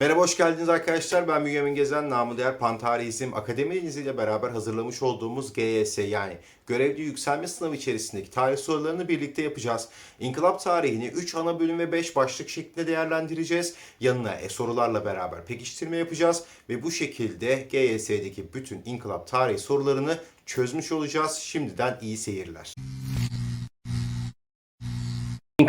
Merhaba, hoş geldiniz arkadaşlar. Ben Bünyamin Gezen, namı değer Pantarihizm Akademiniz ile beraber hazırlamış olduğumuz GYS yani Görevli Yükselme Sınavı içerisindeki tarih sorularını birlikte yapacağız. İnkılap tarihini 3 ana bölüm ve 5 başlık şeklinde değerlendireceğiz. Yanına e, sorularla beraber pekiştirme yapacağız ve bu şekilde GYS'deki bütün inkılap tarihi sorularını çözmüş olacağız. Şimdiden iyi seyirler.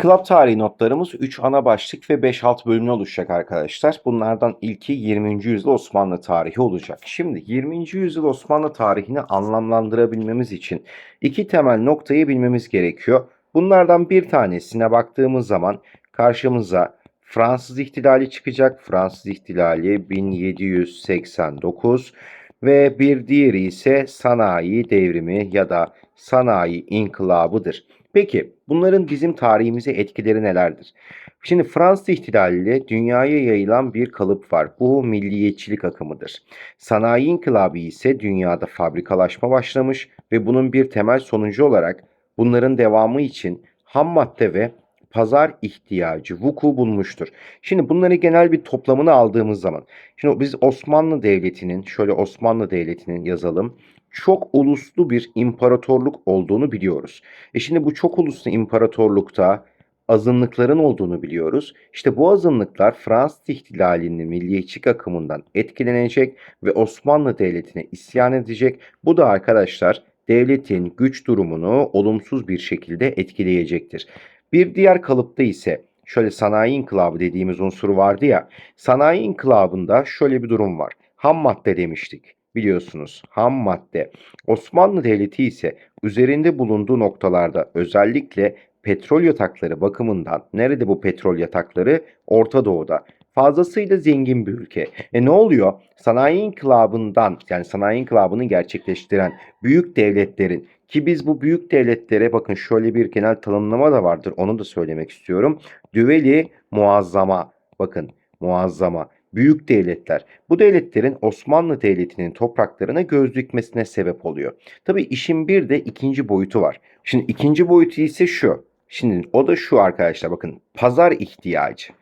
İnkılap tarihi notlarımız 3 ana başlık ve 5 alt bölümüne oluşacak arkadaşlar. Bunlardan ilki 20. yüzyıl Osmanlı tarihi olacak. Şimdi 20. yüzyıl Osmanlı tarihini anlamlandırabilmemiz için iki temel noktayı bilmemiz gerekiyor. Bunlardan bir tanesine baktığımız zaman karşımıza Fransız ihtilali çıkacak. Fransız ihtilali 1789 ve bir diğeri ise sanayi devrimi ya da sanayi inkılabıdır. Peki bunların bizim tarihimize etkileri nelerdir? Şimdi Fransız ihtilaliyle dünyaya yayılan bir kalıp var. Bu milliyetçilik akımıdır. Sanayi inkılabı ise dünyada fabrikalaşma başlamış ve bunun bir temel sonucu olarak bunların devamı için ham madde ve pazar ihtiyacı vuku bulmuştur. Şimdi bunları genel bir toplamını aldığımız zaman, şimdi biz Osmanlı Devleti'nin, şöyle Osmanlı Devleti'nin yazalım, çok uluslu bir imparatorluk olduğunu biliyoruz. E şimdi bu çok uluslu imparatorlukta azınlıkların olduğunu biliyoruz. İşte bu azınlıklar Fransız ihtilalinin milliyetçilik akımından etkilenecek ve Osmanlı Devleti'ne isyan edecek. Bu da arkadaşlar devletin güç durumunu olumsuz bir şekilde etkileyecektir. Bir diğer kalıpta ise şöyle sanayi inkılabı dediğimiz unsur vardı ya. Sanayi inkılabında şöyle bir durum var. Ham madde demiştik biliyorsunuz ham madde. Osmanlı Devleti ise üzerinde bulunduğu noktalarda özellikle petrol yatakları bakımından nerede bu petrol yatakları? Orta Doğu'da. Fazlasıyla zengin bir ülke. E ne oluyor? Sanayi inkılabından yani sanayi inkılabını gerçekleştiren büyük devletlerin ki biz bu büyük devletlere bakın şöyle bir genel tanımlama da vardır. Onu da söylemek istiyorum. Düveli muazzama. Bakın muazzama büyük devletler. Bu devletlerin Osmanlı Devleti'nin topraklarına göz dikmesine sebep oluyor. Tabii işin bir de ikinci boyutu var. Şimdi ikinci boyutu ise şu. Şimdi o da şu arkadaşlar bakın pazar ihtiyacı.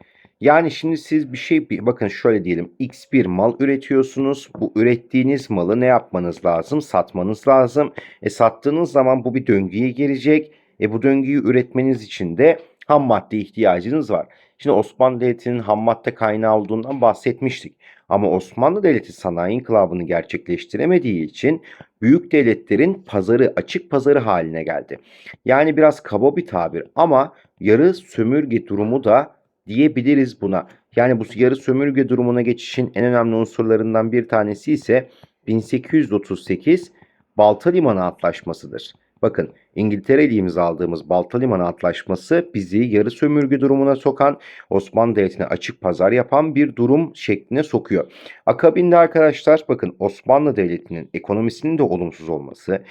Yani şimdi siz bir şey bakın şöyle diyelim x bir mal üretiyorsunuz. Bu ürettiğiniz malı ne yapmanız lazım? Satmanız lazım. E sattığınız zaman bu bir döngüye girecek. E bu döngüyü üretmeniz için de ham madde ihtiyacınız var. Şimdi Osmanlı Devleti'nin ham madde kaynağı olduğundan bahsetmiştik. Ama Osmanlı Devleti sanayi inkılabını gerçekleştiremediği için büyük devletlerin pazarı açık pazarı haline geldi. Yani biraz kaba bir tabir ama yarı sömürge durumu da diyebiliriz buna. Yani bu yarı sömürge durumuna geçişin en önemli unsurlarından bir tanesi ise 1838 Balta Limanı Antlaşması'dır. Bakın İngiltere ile imzaladığımız Balta Limanı Antlaşması bizi yarı sömürge durumuna sokan, Osmanlı Devleti'ne açık pazar yapan bir durum şekline sokuyor. Akabinde arkadaşlar bakın Osmanlı Devleti'nin ekonomisinin de olumsuz olması,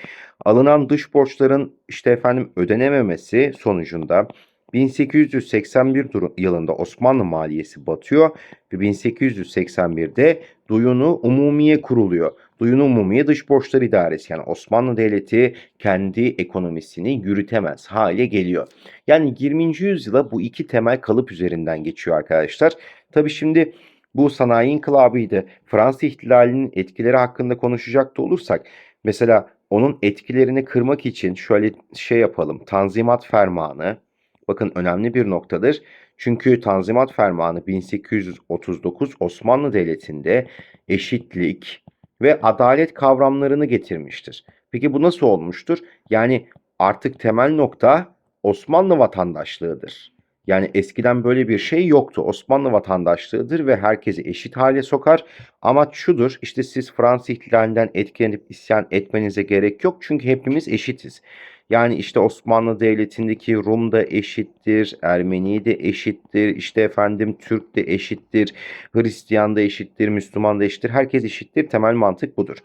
alınan dış borçların işte efendim ödenememesi sonucunda 1881 yılında Osmanlı maliyesi batıyor ve 1881'de Duyunu Umumiye kuruluyor. Duyunu Umumiye Dış Borçlar İdaresi yani Osmanlı Devleti kendi ekonomisini yürütemez hale geliyor. Yani 20. yüzyıla bu iki temel kalıp üzerinden geçiyor arkadaşlar. Tabi şimdi bu sanayi inkılabıydı. Fransız ihtilalinin etkileri hakkında konuşacak da olursak mesela onun etkilerini kırmak için şöyle şey yapalım. Tanzimat Fermanı bakın önemli bir noktadır. Çünkü Tanzimat Fermanı 1839 Osmanlı Devleti'nde eşitlik ve adalet kavramlarını getirmiştir. Peki bu nasıl olmuştur? Yani artık temel nokta Osmanlı vatandaşlığıdır. Yani eskiden böyle bir şey yoktu. Osmanlı vatandaşlığıdır ve herkesi eşit hale sokar. Amaç şudur işte siz Fransız ihtilalinden etkilenip isyan etmenize gerek yok. Çünkü hepimiz eşitiz. Yani işte Osmanlı Devleti'ndeki Rum da eşittir, Ermeni de eşittir, işte efendim Türk de eşittir, Hristiyan da eşittir, Müslüman da eşittir. Herkes eşittir. Temel mantık budur.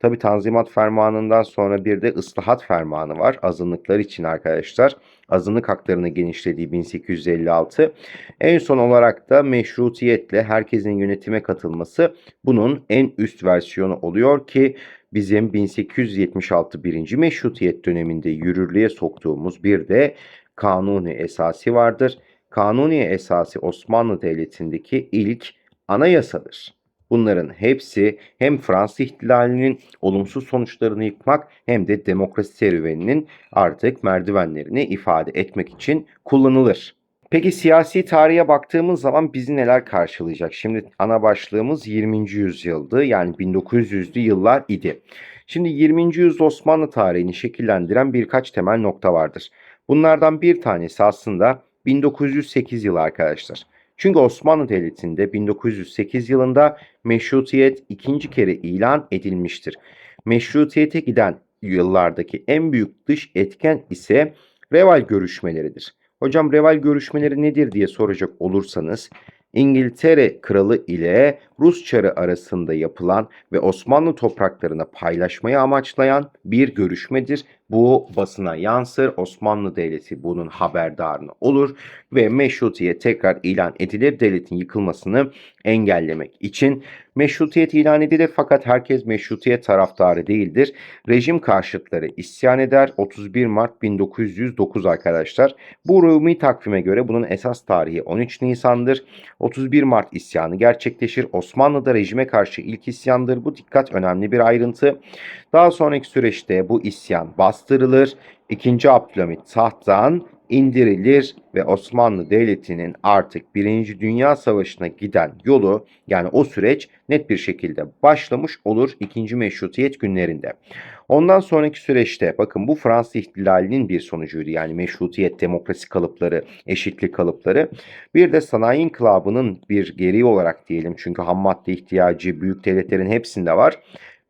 Tabi Tanzimat Fermanı'ndan sonra bir de ıslahat fermanı var. Azınlıklar için arkadaşlar. Azınlık haklarını genişlediği 1856. En son olarak da meşrutiyetle herkesin yönetime katılması bunun en üst versiyonu oluyor ki bizim 1876 birinci meşrutiyet döneminde yürürlüğe soktuğumuz bir de kanuni esası vardır. Kanuni esası Osmanlı Devleti'ndeki ilk anayasadır. Bunların hepsi hem Fransız ihtilalinin olumsuz sonuçlarını yıkmak hem de demokrasi serüveninin artık merdivenlerini ifade etmek için kullanılır. Peki siyasi tarihe baktığımız zaman bizi neler karşılayacak? Şimdi ana başlığımız 20. yüzyıldı yani 1900'lü yıllar idi. Şimdi 20. yüzyıl Osmanlı tarihini şekillendiren birkaç temel nokta vardır. Bunlardan bir tanesi aslında 1908 yılı arkadaşlar. Çünkü Osmanlı Devleti'nde 1908 yılında meşrutiyet ikinci kere ilan edilmiştir. Meşrutiyete giden yıllardaki en büyük dış etken ise Reval görüşmeleridir. Hocam Reval görüşmeleri nedir diye soracak olursanız İngiltere kralı ile Rus çarı arasında yapılan ve Osmanlı topraklarını paylaşmayı amaçlayan bir görüşmedir. Bu basına yansır. Osmanlı Devleti bunun haberdarını olur ve meşrutiyet tekrar ilan edilir. Devletin yıkılmasını engellemek için meşrutiyet ilan edilir fakat herkes meşrutiyet taraftarı değildir. Rejim karşıtları isyan eder. 31 Mart 1909 arkadaşlar. Bu Rumi takvime göre bunun esas tarihi 13 Nisan'dır. 31 Mart isyanı gerçekleşir. Osmanlı'da rejime karşı ilk isyandır. Bu dikkat önemli bir ayrıntı. Daha sonraki süreçte bu isyan bastırılır. 2. Abdülhamit tahttan indirilir ve Osmanlı Devleti'nin artık 1. Dünya Savaşı'na giden yolu yani o süreç net bir şekilde başlamış olur 2. Meşrutiyet günlerinde. Ondan sonraki süreçte bakın bu Fransız ihtilalinin bir sonucuydu. Yani meşrutiyet, demokrasi kalıpları, eşitlik kalıpları. Bir de sanayi inkılabının bir gereği olarak diyelim. Çünkü ham madde ihtiyacı büyük devletlerin hepsinde var.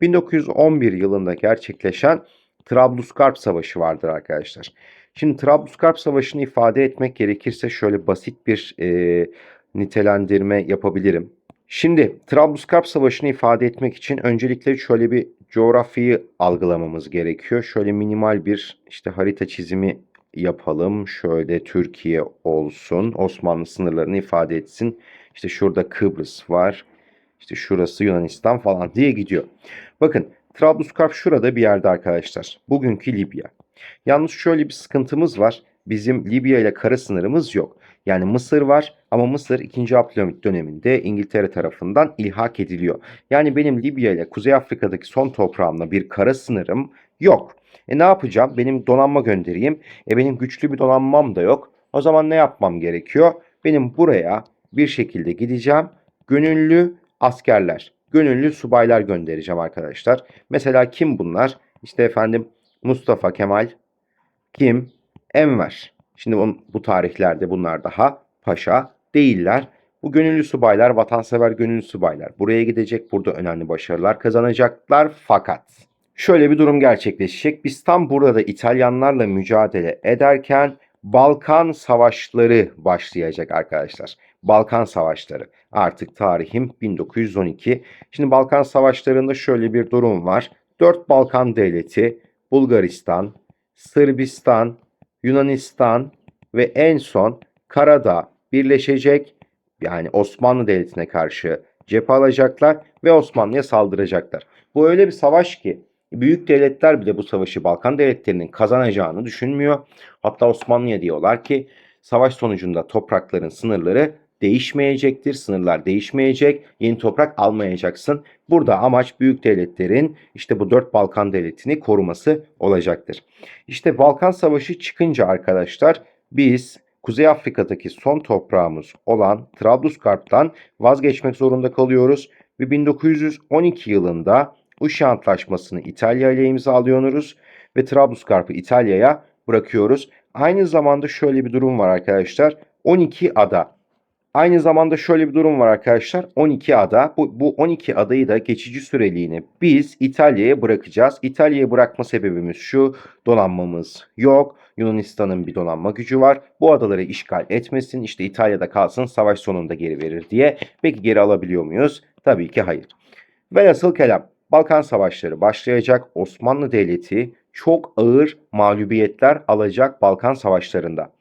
1911 yılında gerçekleşen Trablusgarp Savaşı vardır arkadaşlar. Şimdi Trablusgarp Savaşı'nı ifade etmek gerekirse şöyle basit bir e, nitelendirme yapabilirim. Şimdi Trablusgarp Savaşı'nı ifade etmek için öncelikle şöyle bir coğrafyayı algılamamız gerekiyor. Şöyle minimal bir işte harita çizimi yapalım. Şöyle Türkiye olsun. Osmanlı sınırlarını ifade etsin. İşte şurada Kıbrıs var. İşte şurası Yunanistan falan diye gidiyor. Bakın Trablusgarp şurada bir yerde arkadaşlar. Bugünkü Libya. Yalnız şöyle bir sıkıntımız var. Bizim Libya ile kara sınırımız yok. Yani Mısır var ama Mısır 2. Abdülhamit döneminde İngiltere tarafından ilhak ediliyor. Yani benim Libya ile Kuzey Afrika'daki son toprağımla bir kara sınırım yok. E ne yapacağım? Benim donanma göndereyim. E benim güçlü bir donanmam da yok. O zaman ne yapmam gerekiyor? Benim buraya bir şekilde gideceğim. Gönüllü askerler, gönüllü subaylar göndereceğim arkadaşlar. Mesela kim bunlar? İşte efendim Mustafa Kemal, kim? Enver. Şimdi on, bu tarihlerde bunlar daha paşa değiller. Bu gönüllü subaylar, vatansever gönüllü subaylar. Buraya gidecek, burada önemli başarılar kazanacaklar. Fakat şöyle bir durum gerçekleşecek. Biz tam burada da İtalyanlarla mücadele ederken Balkan Savaşları başlayacak arkadaşlar. Balkan Savaşları. Artık tarihim 1912. Şimdi Balkan Savaşları'nda şöyle bir durum var. Dört Balkan devleti Bulgaristan, Sırbistan, Yunanistan ve en son Karadağ birleşecek. Yani Osmanlı Devleti'ne karşı cephe alacaklar ve Osmanlı'ya saldıracaklar. Bu öyle bir savaş ki büyük devletler bile bu savaşı Balkan devletlerinin kazanacağını düşünmüyor. Hatta Osmanlı'ya diyorlar ki savaş sonucunda toprakların sınırları değişmeyecektir. Sınırlar değişmeyecek. Yeni toprak almayacaksın. Burada amaç büyük devletlerin işte bu dört Balkan devletini koruması olacaktır. İşte Balkan Savaşı çıkınca arkadaşlar biz Kuzey Afrika'daki son toprağımız olan Trablusgarp'tan vazgeçmek zorunda kalıyoruz ve 1912 yılında Uşi Antlaşması'nı İtalya ile imzalıyoruz ve Trablusgarp'ı İtalya'ya bırakıyoruz. Aynı zamanda şöyle bir durum var arkadaşlar. 12 ada Aynı zamanda şöyle bir durum var arkadaşlar. 12 ada. Bu, bu 12 adayı da geçici süreliğine biz İtalya'ya bırakacağız. İtalya'ya bırakma sebebimiz şu. Donanmamız yok. Yunanistan'ın bir donanma gücü var. Bu adaları işgal etmesin. İşte İtalya'da kalsın savaş sonunda geri verir diye. Peki geri alabiliyor muyuz? Tabii ki hayır. Velhasıl kelam. Balkan Savaşları başlayacak. Osmanlı Devleti çok ağır mağlubiyetler alacak Balkan Savaşlarında.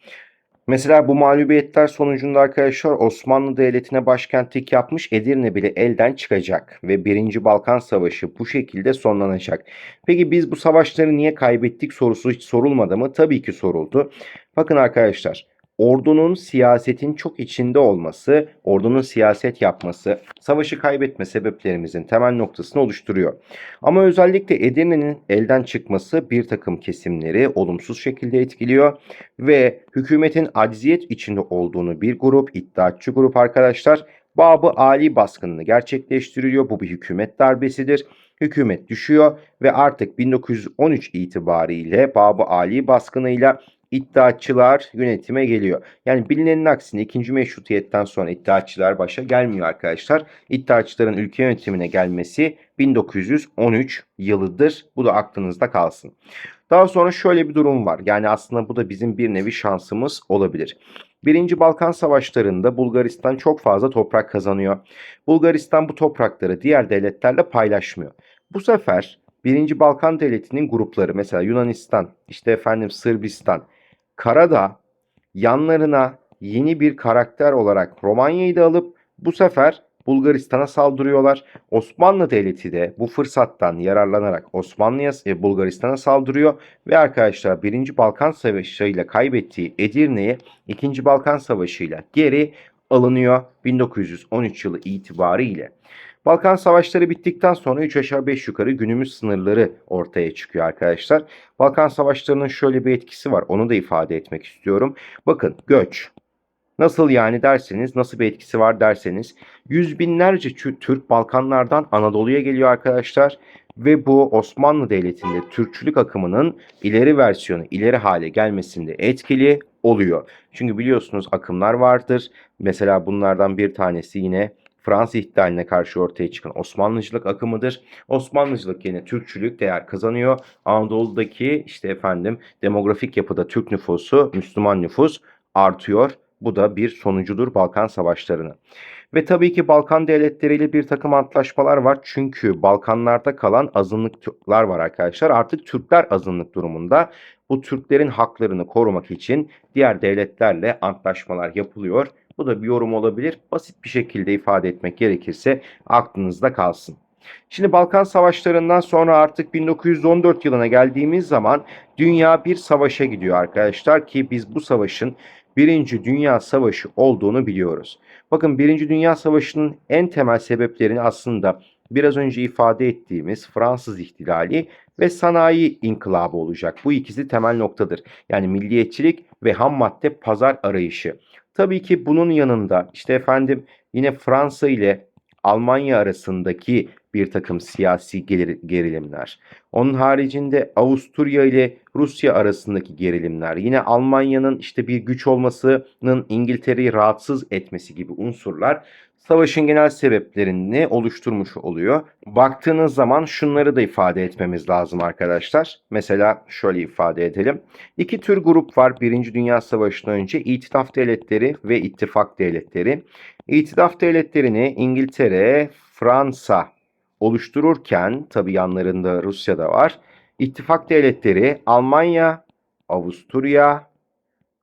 Mesela bu mağlubiyetler sonucunda arkadaşlar Osmanlı Devleti'ne başkentlik yapmış Edirne bile elden çıkacak ve 1. Balkan Savaşı bu şekilde sonlanacak. Peki biz bu savaşları niye kaybettik sorusu hiç sorulmadı mı? Tabii ki soruldu. Bakın arkadaşlar ordunun siyasetin çok içinde olması, ordunun siyaset yapması, savaşı kaybetme sebeplerimizin temel noktasını oluşturuyor. Ama özellikle Edirne'nin elden çıkması bir takım kesimleri olumsuz şekilde etkiliyor ve hükümetin acziyet içinde olduğunu bir grup, iddiatçı grup arkadaşlar Babı Ali baskınını gerçekleştiriyor. Bu bir hükümet darbesidir. Hükümet düşüyor ve artık 1913 itibariyle Babı Ali baskınıyla iddiatçılar yönetime geliyor. Yani bilinenin aksine 2. meşrutiyetten sonra iddiatçılar başa gelmiyor arkadaşlar. İddiatçıların ülke yönetimine gelmesi 1913 yılıdır. Bu da aklınızda kalsın. Daha sonra şöyle bir durum var. Yani aslında bu da bizim bir nevi şansımız olabilir. Birinci Balkan Savaşları'nda Bulgaristan çok fazla toprak kazanıyor. Bulgaristan bu toprakları diğer devletlerle paylaşmıyor. Bu sefer Birinci Balkan Devleti'nin grupları mesela Yunanistan, işte efendim Sırbistan, Karadağ yanlarına yeni bir karakter olarak Romanya'yı da alıp bu sefer Bulgaristan'a saldırıyorlar. Osmanlı Devleti de bu fırsattan yararlanarak Osmanlı'ya e, Bulgaristan'a saldırıyor ve arkadaşlar 1. Balkan Savaşı ile kaybettiği Edirne'ye 2. Balkan Savaşı ile geri alınıyor 1913 yılı itibariyle. Balkan Savaşları bittikten sonra 3 aşağı 5 yukarı günümüz sınırları ortaya çıkıyor arkadaşlar. Balkan Savaşları'nın şöyle bir etkisi var. Onu da ifade etmek istiyorum. Bakın göç. Nasıl yani derseniz, nasıl bir etkisi var derseniz yüz binlerce Türk Balkanlardan Anadolu'ya geliyor arkadaşlar. Ve bu Osmanlı Devleti'nde Türkçülük akımının ileri versiyonu, ileri hale gelmesinde etkili oluyor. Çünkü biliyorsunuz akımlar vardır. Mesela bunlardan bir tanesi yine Fransız ihtilaline karşı ortaya çıkan Osmanlıcılık akımıdır. Osmanlıcılık yine Türkçülük değer kazanıyor. Anadolu'daki işte efendim demografik yapıda Türk nüfusu, Müslüman nüfus artıyor. Bu da bir sonucudur Balkan Savaşları'nın. Ve tabii ki Balkan devletleriyle bir takım antlaşmalar var. Çünkü Balkanlarda kalan azınlıklar var arkadaşlar. Artık Türkler azınlık durumunda. Bu Türklerin haklarını korumak için diğer devletlerle antlaşmalar yapılıyor. Bu da bir yorum olabilir. Basit bir şekilde ifade etmek gerekirse aklınızda kalsın. Şimdi Balkan Savaşları'ndan sonra artık 1914 yılına geldiğimiz zaman dünya bir savaşa gidiyor arkadaşlar ki biz bu savaşın Birinci Dünya Savaşı olduğunu biliyoruz. Bakın Birinci Dünya Savaşı'nın en temel sebeplerini aslında biraz önce ifade ettiğimiz Fransız ihtilali ve sanayi inkılabı olacak. Bu ikisi temel noktadır. Yani milliyetçilik ve ham madde pazar arayışı. Tabii ki bunun yanında işte efendim yine Fransa ile Almanya arasındaki bir takım siyasi gerilimler. Onun haricinde Avusturya ile Rusya arasındaki gerilimler. Yine Almanya'nın işte bir güç olmasının İngiltere'yi rahatsız etmesi gibi unsurlar savaşın genel sebeplerini oluşturmuş oluyor. Baktığınız zaman şunları da ifade etmemiz lazım arkadaşlar. Mesela şöyle ifade edelim. İki tür grup var Birinci Dünya Savaşı'ndan önce İtilaf Devletleri ve İttifak Devletleri. İtilaf Devletleri'ni İngiltere, Fransa oluştururken tabi yanlarında Rusya da var. İttifak devletleri Almanya, Avusturya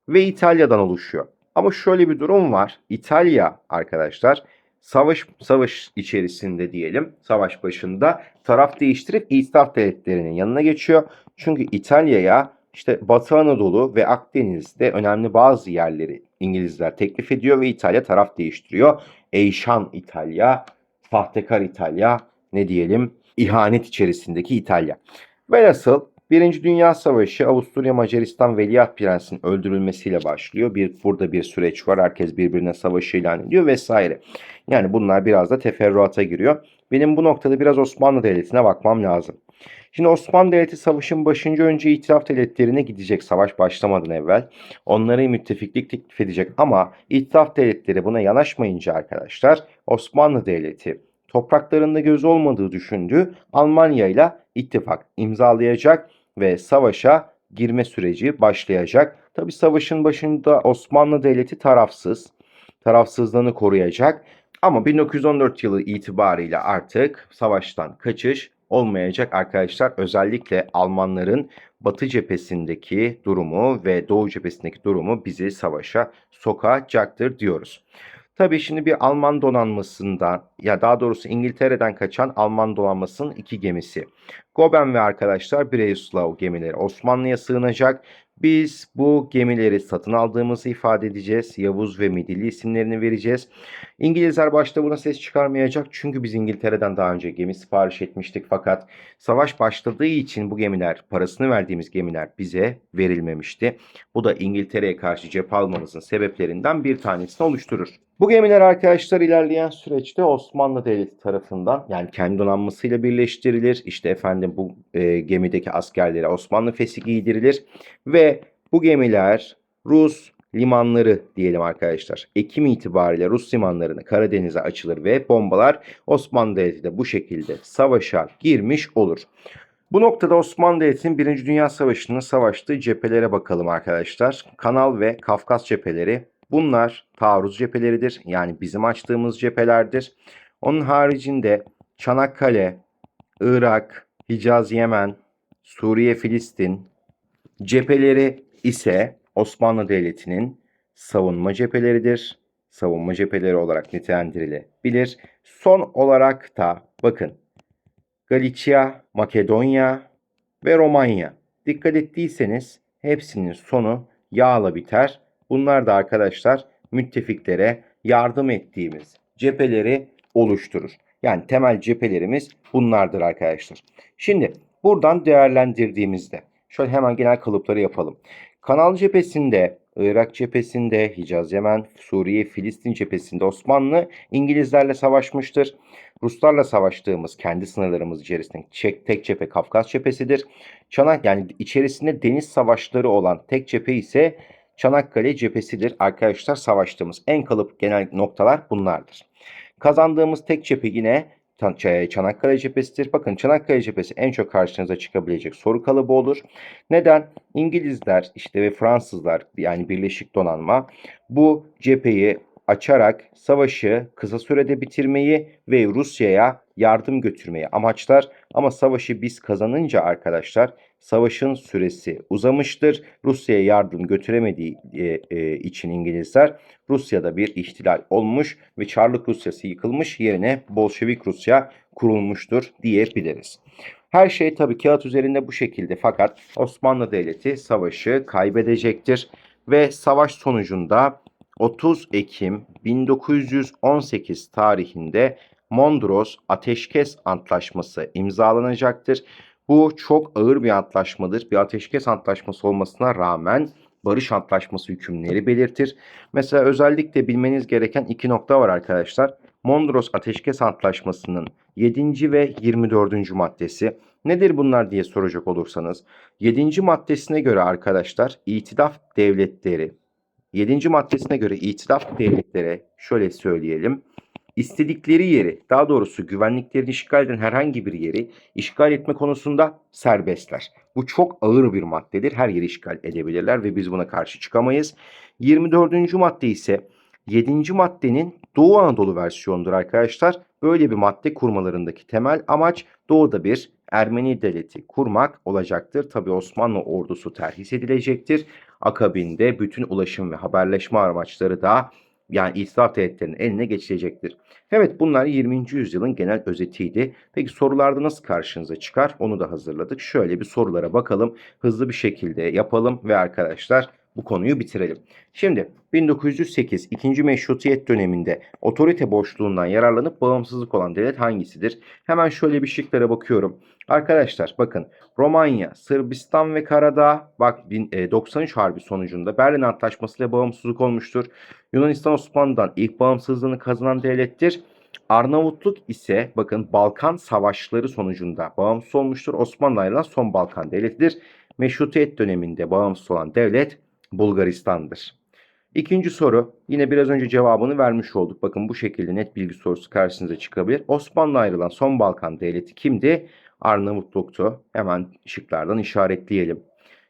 ve İtalya'dan oluşuyor. Ama şöyle bir durum var. İtalya arkadaşlar savaş savaş içerisinde diyelim savaş başında taraf değiştirip İtilaf devletlerinin yanına geçiyor. Çünkü İtalya'ya işte Batı Anadolu ve Akdeniz'de önemli bazı yerleri İngilizler teklif ediyor ve İtalya taraf değiştiriyor. Eyşan İtalya, sahtekar İtalya, ne diyelim ihanet içerisindeki İtalya. Velhasıl Birinci Dünya Savaşı Avusturya Macaristan Veliaht Prens'in öldürülmesiyle başlıyor. Bir burada bir süreç var. Herkes birbirine savaşı ilan ediyor vesaire. Yani bunlar biraz da teferruata giriyor. Benim bu noktada biraz Osmanlı Devleti'ne bakmam lazım. Şimdi Osmanlı Devleti savaşın başınca önce itiraf devletlerine gidecek savaş başlamadan evvel. Onları müttefiklik teklif edecek ama itiraf devletleri buna yanaşmayınca arkadaşlar Osmanlı Devleti topraklarında göz olmadığı düşündüğü Almanya ile ittifak imzalayacak ve savaşa girme süreci başlayacak. Tabi savaşın başında Osmanlı Devleti tarafsız, tarafsızlığını koruyacak. Ama 1914 yılı itibariyle artık savaştan kaçış olmayacak arkadaşlar. Özellikle Almanların Batı cephesindeki durumu ve Doğu cephesindeki durumu bizi savaşa sokacaktır diyoruz. Tabii şimdi bir Alman donanmasından ya daha doğrusu İngiltere'den kaçan Alman donanmasının iki gemisi. Goben ve arkadaşlar Breislav gemileri Osmanlı'ya sığınacak Biz bu gemileri satın aldığımızı ifade edeceğiz. Yavuz ve Midilli isimlerini vereceğiz. İngilizler başta buna ses çıkarmayacak çünkü biz İngiltere'den daha önce gemi sipariş etmiştik fakat savaş başladığı için bu gemiler, parasını verdiğimiz gemiler bize verilmemişti. Bu da İngiltere'ye karşı cephe almamızın sebeplerinden bir tanesini oluşturur. Bu gemiler arkadaşlar ilerleyen süreçte Osmanlı Devleti tarafından yani kendi donanmasıyla birleştirilir. İşte efendim bu e, gemideki askerlere Osmanlı fesi giydirilir ve bu gemiler Rus limanları diyelim arkadaşlar. Ekim itibariyle Rus limanlarını Karadeniz'e açılır ve bombalar Osmanlı Devleti de bu şekilde savaşa girmiş olur. Bu noktada Osmanlı Devleti'nin 1. Dünya Savaşı'nın savaştığı cephelere bakalım arkadaşlar. Kanal ve Kafkas cepheleri bunlar taarruz cepheleridir. Yani bizim açtığımız cephelerdir. Onun haricinde Çanakkale, Irak, Hicaz, Yemen, Suriye, Filistin cepheleri ise Osmanlı Devleti'nin savunma cepheleridir. Savunma cepheleri olarak nitelendirilebilir. Son olarak da bakın Galicia, Makedonya ve Romanya. Dikkat ettiyseniz hepsinin sonu yağla biter. Bunlar da arkadaşlar müttefiklere yardım ettiğimiz cepheleri oluşturur. Yani temel cephelerimiz bunlardır arkadaşlar. Şimdi buradan değerlendirdiğimizde şöyle hemen genel kalıpları yapalım. Kanal cephesinde, Irak cephesinde, Hicaz, Yemen, Suriye, Filistin cephesinde Osmanlı İngilizlerle savaşmıştır. Ruslarla savaştığımız kendi sınırlarımız içerisinde tek cephe Kafkas cephesidir. Çanak yani içerisinde deniz savaşları olan tek cephe ise Çanakkale cephesidir. Arkadaşlar savaştığımız en kalıp genel noktalar bunlardır. Kazandığımız tek cephe yine Çanakkale cephesidir. Bakın Çanakkale cephesi en çok karşınıza çıkabilecek soru kalıbı olur. Neden? İngilizler işte ve Fransızlar yani Birleşik Donanma bu cepheyi açarak savaşı kısa sürede bitirmeyi ve Rusya'ya yardım götürmeyi amaçlar. Ama savaşı biz kazanınca arkadaşlar savaşın süresi uzamıştır. Rusya'ya yardım götüremediği e, e, için İngilizler Rusya'da bir ihtilal olmuş ve Çarlık Rusyası yıkılmış yerine Bolşevik Rusya kurulmuştur diyebiliriz. Her şey tabii kağıt üzerinde bu şekilde fakat Osmanlı Devleti savaşı kaybedecektir ve savaş sonucunda 30 Ekim 1918 tarihinde Mondros Ateşkes Antlaşması imzalanacaktır. Bu çok ağır bir antlaşmadır. Bir ateşkes antlaşması olmasına rağmen barış antlaşması hükümleri belirtir. Mesela özellikle bilmeniz gereken iki nokta var arkadaşlar. Mondros Ateşkes Antlaşması'nın 7. ve 24. maddesi. Nedir bunlar diye soracak olursanız. 7. maddesine göre arkadaşlar itilaf devletleri 7. maddesine göre itilaf devletlere şöyle söyleyelim. İstedikleri yeri, daha doğrusu güvenliklerini işgal eden herhangi bir yeri işgal etme konusunda serbestler. Bu çok ağır bir maddedir. Her yeri işgal edebilirler ve biz buna karşı çıkamayız. 24. madde ise 7. maddenin Doğu Anadolu versiyonudur arkadaşlar. Böyle bir madde kurmalarındaki temel amaç doğuda bir Ermeni devleti kurmak olacaktır. Tabi Osmanlı ordusu terhis edilecektir. Akabinde bütün ulaşım ve haberleşme amaçları da yani İslam devletlerinin eline geçilecektir. Evet bunlar 20. yüzyılın genel özetiydi. Peki sorularda nasıl karşınıza çıkar onu da hazırladık. Şöyle bir sorulara bakalım. Hızlı bir şekilde yapalım ve arkadaşlar bu konuyu bitirelim. Şimdi 1908 2. Meşrutiyet döneminde otorite boşluğundan yararlanıp bağımsızlık olan devlet hangisidir? Hemen şöyle bir şıklara bakıyorum. Arkadaşlar bakın Romanya, Sırbistan ve Karadağ bak 93 Harbi sonucunda Berlin Antlaşması ile bağımsızlık olmuştur. Yunanistan Osmanlı'dan ilk bağımsızlığını kazanan devlettir. Arnavutluk ise bakın Balkan Savaşları sonucunda bağımsız olmuştur. Osmanlı ayrılan son Balkan devletidir. Meşrutiyet döneminde bağımsız olan devlet Bulgaristan'dır. İkinci soru yine biraz önce cevabını vermiş olduk. Bakın bu şekilde net bilgi sorusu karşınıza çıkabilir. Osmanlı ayrılan son Balkan devleti kimdi? Arnavutluk'tu. Hemen şıklardan işaretleyelim.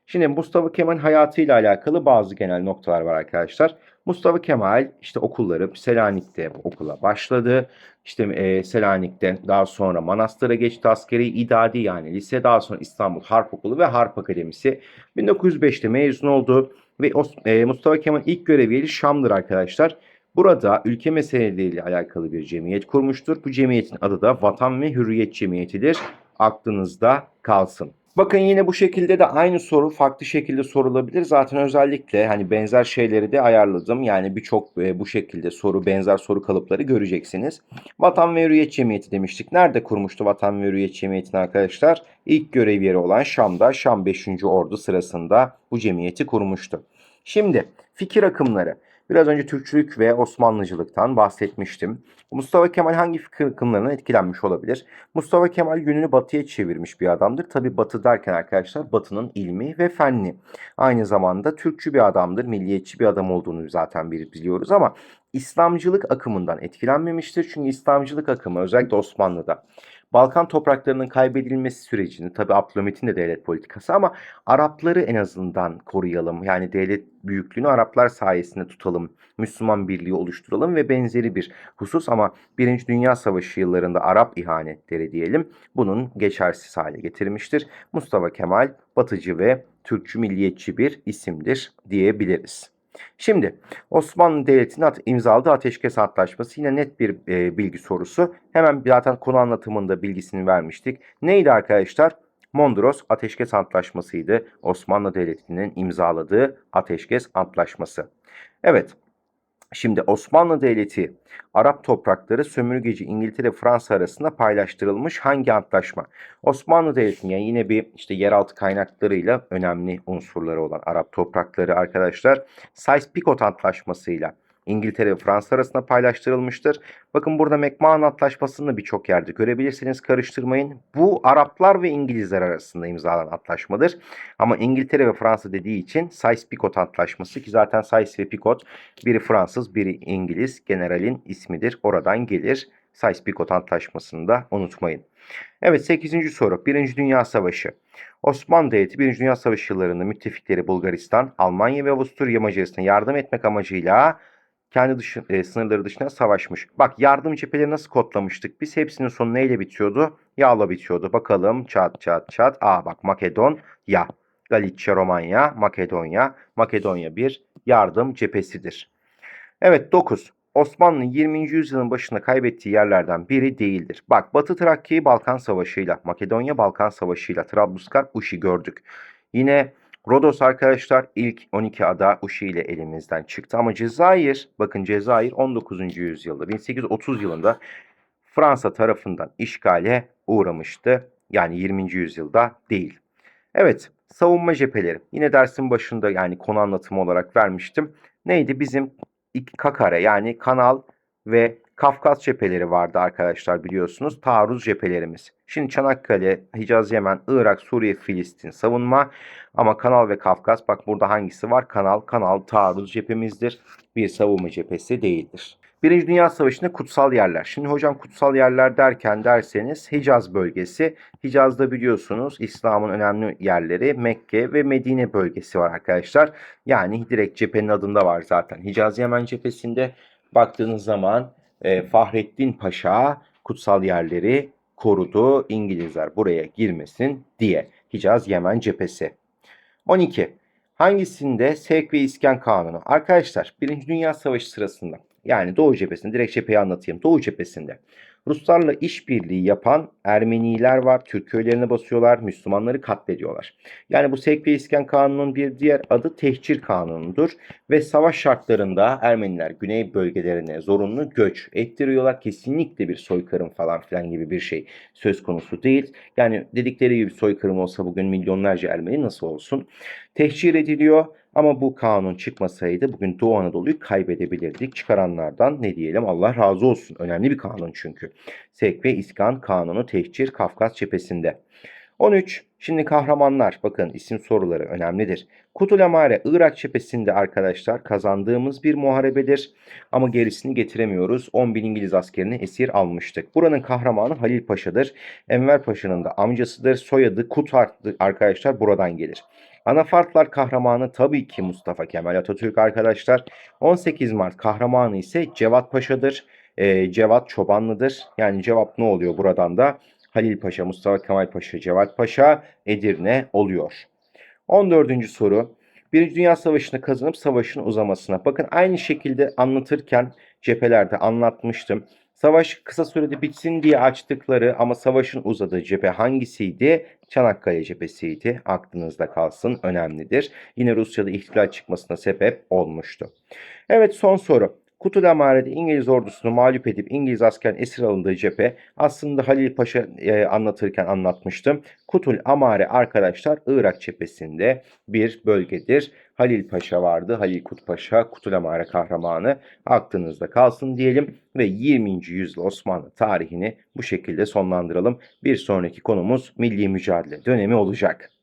Şimdi Mustafa Kemal hayatıyla alakalı bazı genel noktalar var arkadaşlar. Mustafa Kemal işte okulları Selanik'te okula başladı. İşte e, Selanik'te daha sonra Manastır'a geçti askeri idadi yani lise daha sonra İstanbul Harp Okulu ve Harp Akademisi. 1905'te mezun oldu ve e, Mustafa Kemal ilk görev yeri Şam'dır arkadaşlar. Burada ülke meseleleriyle alakalı bir cemiyet kurmuştur. Bu cemiyetin adı da Vatan ve Hürriyet Cemiyeti'dir. Aklınızda kalsın. Bakın yine bu şekilde de aynı soru farklı şekilde sorulabilir. Zaten özellikle hani benzer şeyleri de ayarladım. Yani birçok e, bu şekilde soru, benzer soru kalıpları göreceksiniz. Vatan ve Hürriyet Cemiyeti demiştik. Nerede kurmuştu Vatan ve Hürriyet Cemiyeti'ni arkadaşlar? İlk görev yeri olan Şam'da, Şam 5. Ordu sırasında bu cemiyeti kurmuştu. Şimdi fikir akımları. Biraz önce Türkçülük ve Osmanlıcılıktan bahsetmiştim. Mustafa Kemal hangi fikir akımlarından etkilenmiş olabilir? Mustafa Kemal yönünü batıya çevirmiş bir adamdır. Tabi batı derken arkadaşlar batının ilmi ve fenni. Aynı zamanda Türkçü bir adamdır, milliyetçi bir adam olduğunu zaten biliyoruz ama İslamcılık akımından etkilenmemiştir. Çünkü İslamcılık akımı özellikle Osmanlı'da Balkan topraklarının kaybedilmesi sürecini tabi Abdülhamit'in de devlet politikası ama Arapları en azından koruyalım. Yani devlet büyüklüğünü Araplar sayesinde tutalım. Müslüman birliği oluşturalım ve benzeri bir husus ama Birinci Dünya Savaşı yıllarında Arap ihanetleri diyelim bunun geçersiz hale getirmiştir. Mustafa Kemal batıcı ve Türkçü milliyetçi bir isimdir diyebiliriz. Şimdi Osmanlı Devleti'nin imzaladığı Ateşkes Antlaşması yine net bir e, bilgi sorusu. Hemen zaten konu anlatımında bilgisini vermiştik. Neydi arkadaşlar? Mondros Ateşkes Antlaşması'ydı. Osmanlı Devleti'nin imzaladığı Ateşkes Antlaşması. Evet. Şimdi Osmanlı Devleti Arap toprakları sömürgeci İngiltere Fransa arasında paylaştırılmış hangi antlaşma? Osmanlı Devleti'nin yani yine bir işte yeraltı kaynaklarıyla önemli unsurları olan Arap toprakları arkadaşlar Sykes-Picot Antlaşması'yla İngiltere ve Fransa arasında paylaştırılmıştır. Bakın burada McMahon Antlaşması'nı birçok yerde görebilirsiniz karıştırmayın. Bu Araplar ve İngilizler arasında imzalanan antlaşmadır. Ama İngiltere ve Fransa dediği için Sykes-Picot Antlaşması ki zaten Sykes ve Picot biri Fransız biri İngiliz generalin ismidir. Oradan gelir. Sykes-Picot Antlaşması'nı da unutmayın. Evet 8. soru. 1. Dünya Savaşı. Osmanlı Devleti 1. Dünya Savaşı yıllarında müttefikleri Bulgaristan, Almanya ve Avusturya Macaristan'a yardım etmek amacıyla kendi dışı, e, sınırları dışına savaşmış. Bak yardım cepheleri nasıl kodlamıştık? Biz hepsinin sonu neyle bitiyordu? Yağla bitiyordu. Bakalım çat çat çat. Aa bak Makedon ya. Galicia, Romanya, Makedonya. Makedonya bir yardım cephesidir. Evet 9. Osmanlı 20. yüzyılın başında kaybettiği yerlerden biri değildir. Bak Batı Trakya'yı Balkan Savaşı'yla, Makedonya Balkan Savaşı'yla, Trablusgar, Uşi gördük. Yine Rodos arkadaşlar ilk 12 ada Uşi ile elimizden çıktı. Ama Cezayir, bakın Cezayir 19. yüzyılda 1830 yılında Fransa tarafından işgale uğramıştı. Yani 20. yüzyılda değil. Evet savunma cepheleri. Yine dersin başında yani konu anlatımı olarak vermiştim. Neydi? Bizim iki Kakare yani Kanal ve Kafkas cepheleri vardı arkadaşlar biliyorsunuz. Taarruz cephelerimiz. Şimdi Çanakkale, Hicaz, Yemen, Irak, Suriye, Filistin savunma. Ama Kanal ve Kafkas bak burada hangisi var? Kanal, Kanal taarruz cephemizdir. Bir savunma cephesi değildir. Birinci Dünya Savaşı'nda kutsal yerler. Şimdi hocam kutsal yerler derken derseniz Hicaz bölgesi. Hicaz'da biliyorsunuz İslam'ın önemli yerleri Mekke ve Medine bölgesi var arkadaşlar. Yani direkt cephenin adında var zaten. Hicaz Yemen cephesinde baktığınız zaman Fahrettin Paşa kutsal yerleri korudu. İngilizler buraya girmesin diye. Hicaz Yemen cephesi. 12. Hangisinde sevk ve iskan kanunu? Arkadaşlar 1. Dünya Savaşı sırasında yani Doğu cephesinde direkt cepheyi anlatayım. Doğu cephesinde Ruslarla işbirliği yapan Ermeniler var. Türk köylerine basıyorlar. Müslümanları katlediyorlar. Yani bu sevk ve iskan kanunun bir diğer adı tehcir kanunudur. Ve savaş şartlarında Ermeniler güney bölgelerine zorunlu göç ettiriyorlar. Kesinlikle bir soykırım falan filan gibi bir şey söz konusu değil. Yani dedikleri gibi soykırım olsa bugün milyonlarca Ermeni nasıl olsun? Tehcir ediliyor. Ama bu kanun çıkmasaydı bugün Doğu Anadolu'yu kaybedebilirdik. Çıkaranlardan ne diyelim Allah razı olsun. Önemli bir kanun çünkü. Sevk ve iskan kanunu tehcir Kafkas cephesinde. 13. Şimdi kahramanlar. Bakın isim soruları önemlidir. Kutulamare Irak cephesinde arkadaşlar kazandığımız bir muharebedir. Ama gerisini getiremiyoruz. 10 bin İngiliz askerini esir almıştık. Buranın kahramanı Halil Paşa'dır. Enver Paşa'nın da amcasıdır. Soyadı Kutartlı arkadaşlar buradan gelir. Anafartlar kahramanı tabii ki Mustafa Kemal Atatürk arkadaşlar. 18 Mart kahramanı ise Cevat Paşa'dır. Ee, Cevat Çobanlı'dır. Yani cevap ne oluyor buradan da? Halil Paşa, Mustafa Kemal Paşa, Cevat Paşa, Edirne oluyor. 14. soru. Birinci Dünya Savaşı'nı kazanıp savaşın uzamasına. Bakın aynı şekilde anlatırken cephelerde anlatmıştım. Savaş kısa sürede bitsin diye açtıkları ama savaşın uzadığı cephe hangisiydi? Çanakkale cephesiydi. Aklınızda kalsın önemlidir. Yine Rusya'da ihtilal çıkmasına sebep olmuştu. Evet son soru. Kutulamare'de İngiliz ordusunu mağlup edip İngiliz askerin esir alındığı cephe aslında Halil Paşa e, anlatırken anlatmıştım. Kutul Amare arkadaşlar Irak cephesinde bir bölgedir. Halil Paşa vardı. Halil Kut Paşa, Kutul Amare kahramanı aklınızda kalsın diyelim ve 20. yüzyıl Osmanlı tarihini bu şekilde sonlandıralım. Bir sonraki konumuz milli mücadele dönemi olacak.